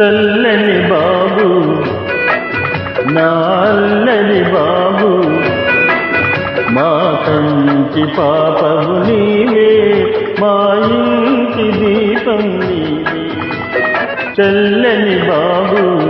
చల్లని బాబు నాల్లని బాబు. మా కంటి పాపవు నీవే మా ఇంటి దీపం నీవే. చల్లని బాబు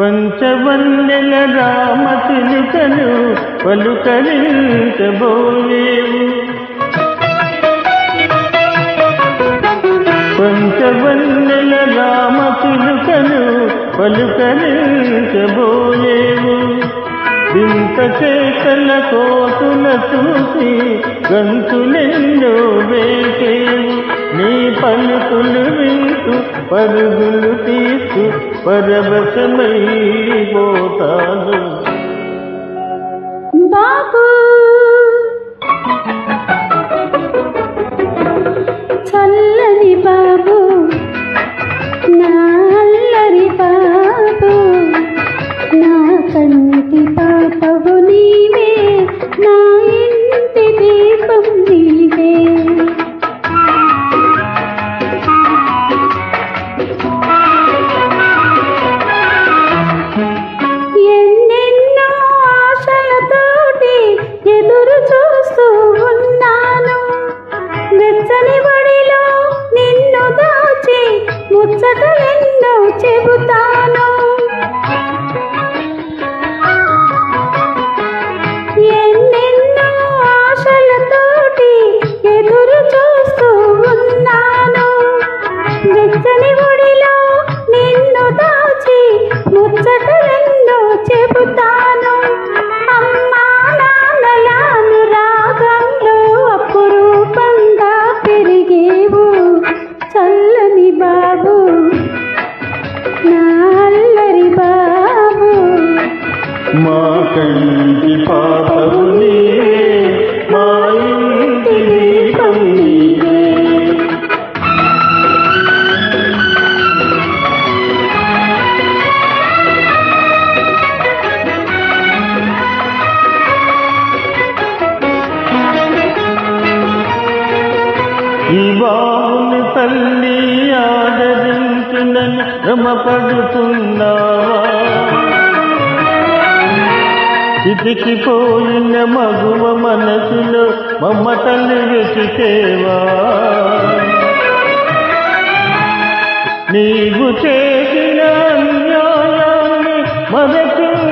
పంచవన్నెల రామ తిలుకను పలుకరించబోయేవు. పంచవన్నెల రామ తిలుకను పలుకరించబోయేవు. ఇంత చేతల కోతుల చూసి గంతులెన్నో వేసేవు. నీ పలుకులు వింటూ పరుగులు తీసు పరవశమైపోతాను బాబు చల్లని కంటి పాపము నీవే మా ఇంటి దీపం నీవే ఈ తల్లి ఆదరించునని రమపడుతున్నావా చితికిపోయిన మగువ మనసులో మమ్మ తల్లి వెతికేవా? నీవు చేసిన అన్యాయాన్ని మరచుందనుకున్నావా